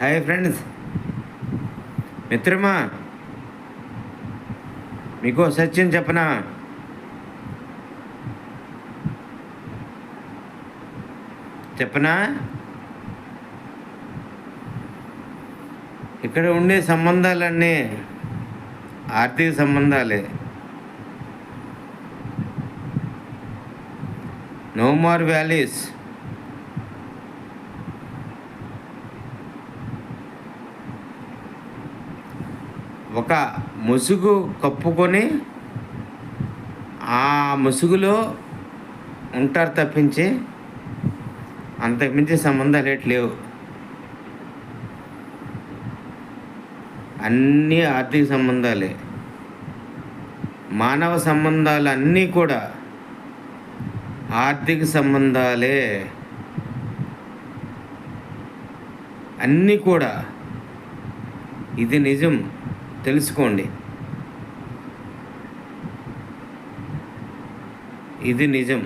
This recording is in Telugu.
హాయ్ ఫ్రెండ్స్ మిత్రమా మీకు సత్యం చెప్పనా? చెప్పనా? ఇక్కడ ఉండే సంబంధాలన్నీ ఆర్థిక సంబంధాలే. నో మోర్ వ్యాలీస్ ఒక ముసుగు కప్పుకొని ఆ ముసుగులో ఉంటారు తప్పించి అంతకుమించి సంబంధాలు ఏటి లేవు. అన్నీ ఆర్థిక సంబంధాలే. మానవ సంబంధాలు అన్నీ కూడా ఆర్థిక సంబంధాలే. అన్నీ కూడా ఇది నిజం. తెలుసుకోండి. ఇది నిజం.